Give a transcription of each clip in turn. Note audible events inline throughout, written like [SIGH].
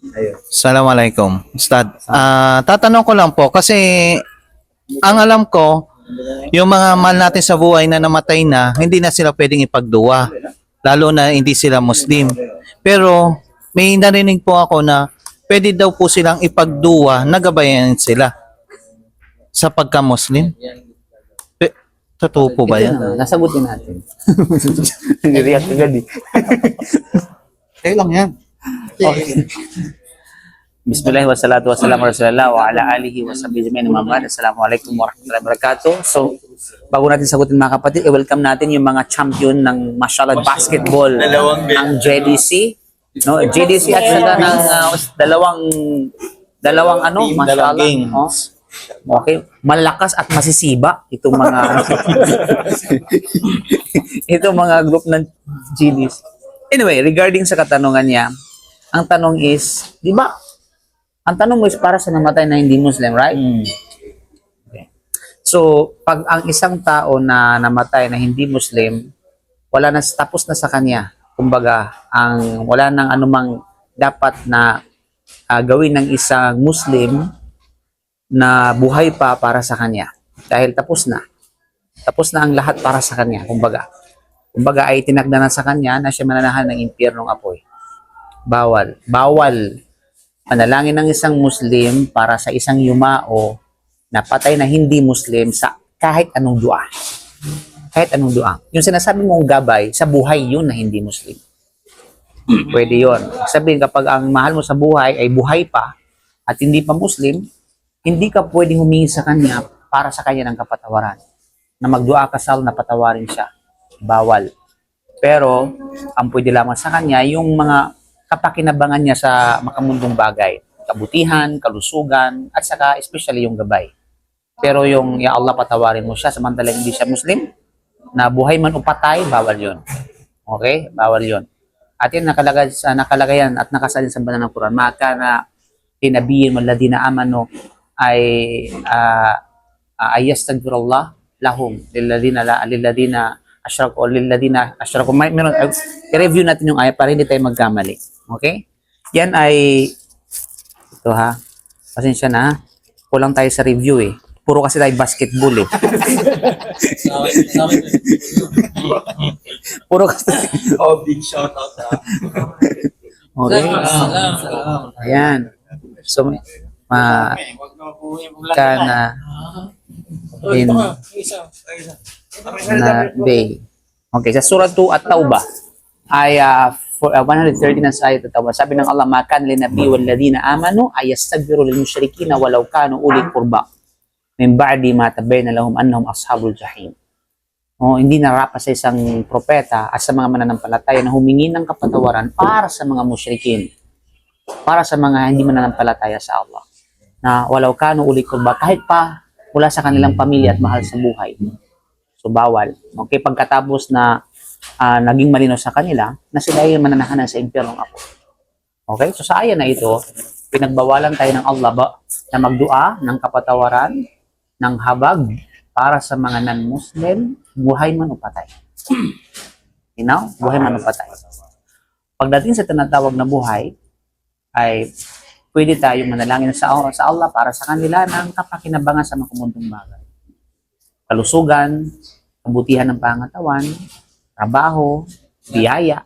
Ayun. Assalamualaikum. Ustad, ah tatanong ko lang po kasi ang alam ko, yung mga mahal natin sa buhay na namatay na, hindi na sila pwedeng ipagduwa. Lalo na hindi sila Muslim. Pero may narinig po ako na pwede daw po silang ipagduwa, nagabayan sila sa pagka-Muslim. Pe- Totoo po ba Ito yan? na, nasagutin natin. [LAUGHS] React agad eh. Kayo lang yan. Bismillah wa salatu wa salam ala rasulillah wa ala alihi wa sahbihi amma ba'd. Assalamualaikum warahmatullahi wabarakatuh. So, bago natin sagutin mga kapatid, i-welcome natin yung mga champion ng mashallah basketball ng JDC. No, JDC at saka ng uh, dalawang dalawang ano, mashallah. Oh. Okay, malakas at masisiba itong mga [LAUGHS] [LAUGHS] itong mga group ng GDC. Anyway, regarding sa katanungan niya, ang tanong is, di ba, ang tanong mo is para sa namatay na hindi Muslim, right? Hmm. So, pag ang isang tao na namatay na hindi Muslim, wala na, tapos na sa kanya. Kumbaga, ang wala nang anumang dapat na ah, gawin ng isang Muslim na buhay pa para sa kanya. Dahil tapos na. Tapos na ang lahat para sa kanya, kumbaga. Kumbaga ay tinagda na sa kanya na siya mananahan ng impyernong apoy. Bawal. Bawal manalangin ng isang Muslim para sa isang yumao na patay na hindi Muslim sa kahit anong dua. Kahit anong dua. Yung sinasabi mong gabay, sa buhay yun na hindi Muslim. [CLEARS THROAT] Pwede yon. Sabihin kapag ang mahal mo sa buhay ay buhay pa at hindi pa Muslim, hindi ka pwedeng humingi sa kanya para sa kanya ng kapatawaran. Na magdua ka sal na patawarin siya. Bawal. Pero, ang pwede lamang sa kanya, yung mga kapakinabangan niya sa makamundong bagay. Kabutihan, kalusugan, at saka especially yung gabay. Pero yung, ya Allah, patawarin mo siya, samantalang hindi siya Muslim, na buhay man o patay, bawal yon. Okay? Bawal yon. At yun, nakalagay, sa nakalagayan at nakasalin sa banal ng Quran, maka na tinabihin mo ladina amano ay uh, uh, ayastagfirullah lahum lilladina la lilladina ashrak o lilladina ashrak may meron i-review natin yung ayat para hindi tayo magkamali okay? Yan ay ito ha pasensya na ha. kulang tayo sa review eh. Puro kasi tayo basketball eh. [LAUGHS] Puro kasi Oh, big shout out ha. okay. Ayan. So ma kana in na day. Okay, sa surah 2 at Tauba, ay uh, for, uh, 130 na sa ayat at Tauba, sabi ng Allah, makan li nabi wal ladina amanu ay yastaghfiru lil mushrikina walau kanu uli qurba min ba'di ma tabayyana lahum annahum ashabul jahim. Oh, hindi narapa sa isang propeta at sa mga mananampalataya na humingi ng kapatawaran para sa mga musyrikin, para sa mga hindi mananampalataya sa Allah. Na walau kanu uli qurba kahit pa mula sa kanilang pamilya at mahal sa buhay. So bawal. Okay, pagkatapos na ah, naging malino sa kanila, na sila ay mananahanan sa impyernong ako. Okay, so sa ayan na ito, pinagbawalan tayo ng Allah ba, na magdua ng kapatawaran, ng habag para sa mga non-Muslim, buhay man o patay. You know? Buhay man o patay. Pagdating sa tinatawag na buhay, ay pwede tayong manalangin sa, sa Allah para sa kanila ng kapakinabangan sa makumundong bagay kalusugan, kabutihan ng pangatawan, trabaho, biyaya.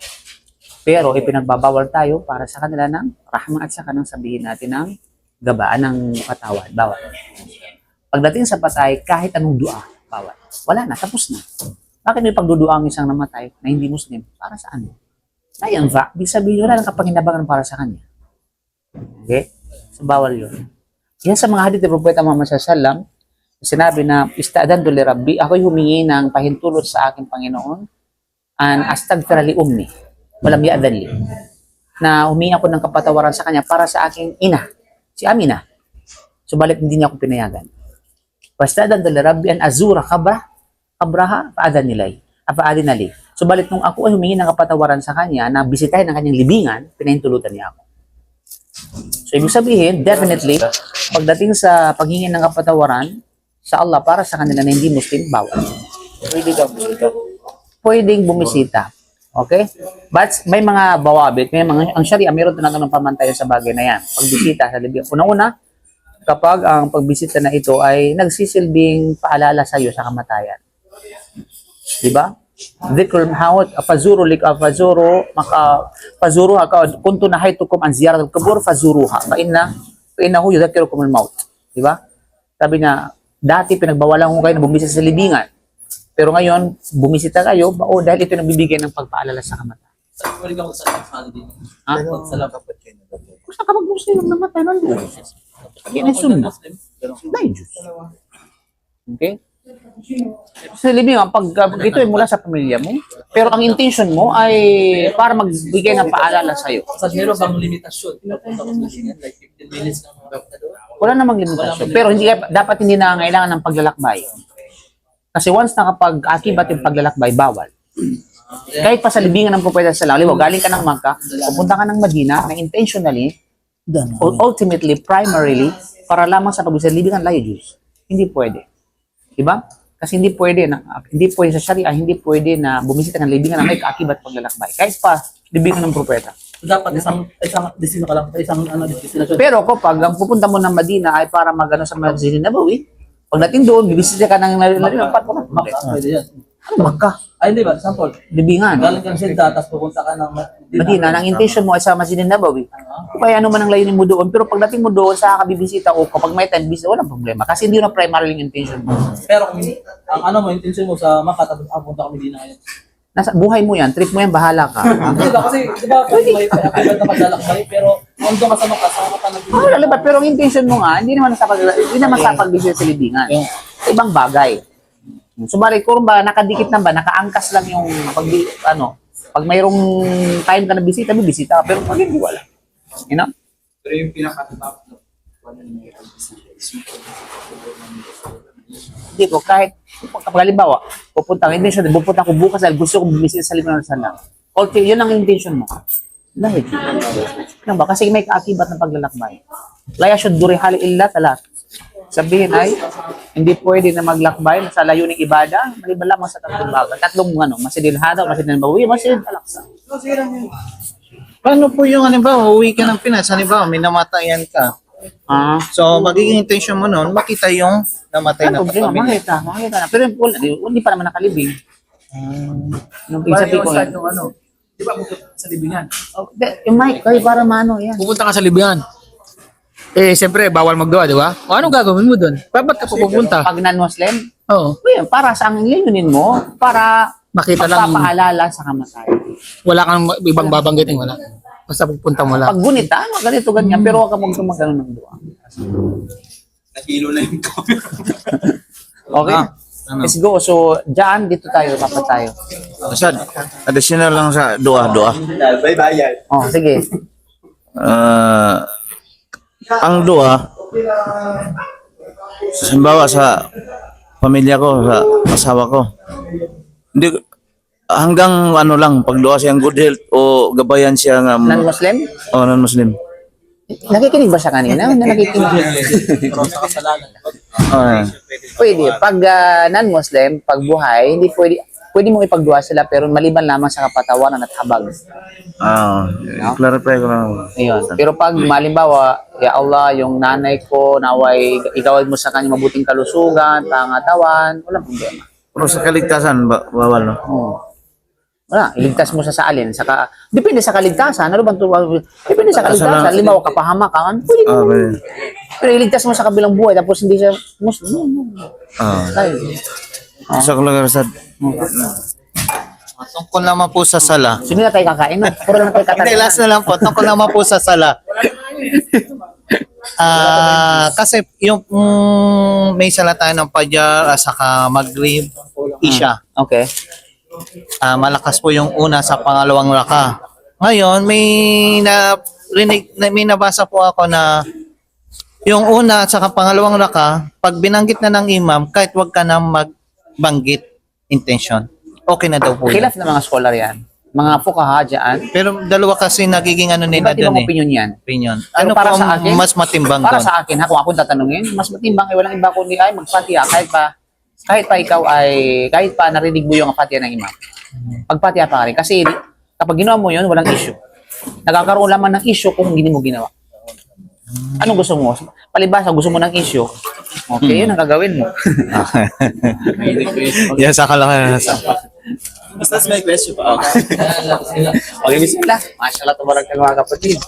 Pero ipinagbabawal tayo para sa kanila ng rahma at saka ng sabihin natin ng gabaan ng katawan. Bawal. Pagdating sa patay, kahit anong dua, bawal. Wala na, tapos na. Bakit may pagdudua ang isang namatay na hindi Muslim? Para saan? Ayan, va. Di sabihin, wala nang kapanginabangan para sa kanya. Okay? So, bawal yun. Yan sa mga hadith ni Propeta Muhammad sallallahu sinabi na istadan li rabbi ako'y humingi ng pahintulot sa aking Panginoon an astagfira li ummi walam ya'dan li. Na humingi ako ng kapatawaran sa kanya para sa aking ina si Amina. Subalit hindi niya ako pinayagan. Pastadan li rabbi an azura kabra kabraha paadan nilay apaadin nali. Subalit nung ako ay humingi ng kapatawaran sa kanya na bisitahin ang kanyang libingan pinahintulutan niya ako. So, ibig sabihin, definitely, pagdating sa paghingi ng kapatawaran sa Allah para sa kanila na hindi Muslim, bawal. Pwede pwede ka. Pwedeng bumisita. Okay? But may mga bawabit, may mga, ang Sharia, mayroon tinatawag ng pamantayan sa bagay na yan. Pagbisita sa libing. Una-una, kapag ang pagbisita na ito ay nagsisilbing paalala sa iyo sa kamatayan. Di ba? Dhikr mahawat fazuru lik fazuru maka fazuruha ka kuntu nahaytukum an ziyarat al-qubur fazuruha fa inna fa innahu yudhakkirukum al-maut. Di ba? Sabi niya, dati pinagbawalan ko kayo na bumisita sa libingan. Pero ngayon, bumisita kayo, o dahil ito nagbibigay ng pagpaalala sa kamatayan. Saan pwede ka sa kanila din? Ha? Magsalam ka pa dyan. Kung saan ka mag-Muslim ng namatay, nandun. Yan ay. Dahil Diyos. Okay? Sa libingan, pag pag ito ay mula sa pamilya mo, pero ang intention mo ay para magbigay ng paalala sa iyo. Sa meron bang limitasyon? Sa like 15 minutes. Wala namang limitasyon. Pero hindi dapat hindi na kailangan ng paglalakbay. Kasi once nakapag-akibat yung paglalakbay, bawal. Kahit pa sa libingan ng propeta sa Liwa, galing ka ng Mangka, pupunta ka ng Madina na intentionally, ul- ultimately, primarily, para lamang sa pagbisa libingan layo Diyos. Hindi pwede. Diba? Kasi hindi pwede, na, hindi pwede sa Sharia, hindi pwede na bumisita ng libingan na may kaakibat paglalakbay. Kahit pa libingan ng propeta. So, dapat isang isang destino ka lang, isang ano destination. Pero kapag ang pupunta mo ng Madina ay para magano sa Masjid Nabawi, pagdating doon, bibisita ka ng Madina, pat ko Maka, pwede yan. Ano Makkah? Ay, hindi ba? Sample. Libingan. Galing kang Jeddah, tapos pupunta ka ng Madina, ang intention mo ay sa Masjid Nabawi. Kaya ano man ang layunin mo doon, pero pagdating mo doon, sa kabibisita o kapag may time visit, walang problema. Kasi hindi yun ang primary yung intention mo. Pero kung ang ano mo, intention mo sa Maka, tapos ah, punta kami din na ngayon. Nasa buhay mo yan, trip mo yan, bahala ka. Hindi ba? Kasi, di ba, kung may na paglalakbay, pero kung doon ka sa Maka, sama ng Oh, lalabat, pero ang intention mo nga, hindi naman sa pag hindi naman sa pagbisita sa libingan. Ibang bagay. So bali, kung ba nakadikit na ba, nakaangkas lang yung pag ano, pag mayroong time ka na bisita, may bisita ka, pero pag hindi wala. You know? Pero yung pinaka-top na Hindi ko, kahit kapag halimbawa, pupunta, ang intention, pupunta ko bukas dahil gusto ko bumisita sa liman ng sana. Okay, yun ang intention mo. Lahit. Ano ba? Kasi may kaakibat ng paglalakbay. Laya should duri hali illa talat. Sabihin ay, hindi pwede na maglakbay sa layuning ibada, maliban lamang sa tatlong bagay. Tatlong ano, masidil hada, masidil bawi, masidil alaksa. Paano po yung halimbawa, uwi ka ng Pinas, halimbawa, may namatayan ka. Ah, So, magiging intention mo noon, makita yung namatay ano na problema, pamilya. makita, makita na. Pero wala, di- hindi pa naman nakalibing. Yung Para sabi yung ko, start yung ano, di ba bukod sa libingan? oh, de- yung mic, kayo para mano, yan. pupunta ka sa Libyan. Eh, siyempre, bawal magdoa, di ba? O anong gagawin mo doon? Pa, ba't ka pupunta? Pag non-Muslim, Oo. Well, para sa ang layunin mo, para Makita lang, magpapaalala sa kamatayan. wala kang ibang babanggitin, wala. Basta pupunta mo lang. Pag gunita, ano, ganito, ganyan, pero huwag ka mong gumagano ng dua. Nahilo na yung camera. [LAUGHS] Okay? ano? Let's go. So, dyan, dito tayo, dapat tayo. Asad, additional lang sa doa-doa. Bye-bye yan. Oh, sige. Ah, ang doa, halimbawa sa pamilya ko, sa asawa ko, hindi, hanggang ano lang, pagdoa siyang good health o gabayan siya nga Non-Muslim? o non-Muslim. Nakikinig ba siya kanina? Hindi [LAUGHS] nakikinig. Pero sa kasalanan. Ah, pwede. Pag ah, non-Muslim, pag buhay, hindi pwede, pwede mo ipagduha sila, pero maliban lamang sa kapatawanan at habag. ah, clarify ko lang. Ayun. Pero pag malimbawa, ya Allah, yung nanay ko, naway, igawad mo sa kanya mabuting kalusugan, pangatawan, walang problema. Pero sa kaligtasan, ba- bawal, no? Oo. Wala, iligtas mo sa saalin. Saka, depende sa kaligtasan. Ano bang tuwa? Depende sa kaligtasan. Kasalanan. Limaw, kapahamakan. Pwede Ah, mo. pwede. Pero iligtas mo sa kabilang buhay tapos hindi siya Muslim. No, no, no. Ah. Tayo. Sa kalagasan. Tungkol naman po sa sala. Sige na tayo kakain. No? Puro na tayo Hindi, kakain. last na lang po. Tungkol naman po sa sala. [LAUGHS] Ah, kasi yung mm, may sala tayo ng Fajar at saka Maghrib, Isha. Okay. Ah, malakas po yung una sa pangalawang raka. Ngayon, may na rinig, na- may nabasa po ako na yung una at saka pangalawang raka, pag binanggit na ng imam, kahit wag ka na magbanggit intention, okay na daw po yun. Khilaf na mga scholar yan. Mga fukaha dyan. Pero dalawa kasi nagiging ano nila Iba't ibang doon eh. opinion yan. Opinion. Pero Ano para po sa akin, mas matimbang Para doon? sa akin, ha, kung ako tatanungin, mas matimbang ay walang iba kundi ay magpatiya kahit pa kahit pa ikaw ay, kahit pa narinig mo yung fatiha ng imam, pagpatiha pa ka rin. Kasi kapag ginawa mo yun, walang issue. Nagkakaroon lamang ng issue kung hindi mo ginawa. Anong gusto mo? Palibasa, gusto mo ng issue. Okay, yun ang gagawin mo. [LAUGHS] Yan sa kalaki. Basta may question pa. Pag-ibig sila, mashallah, tabarak mga kapatid.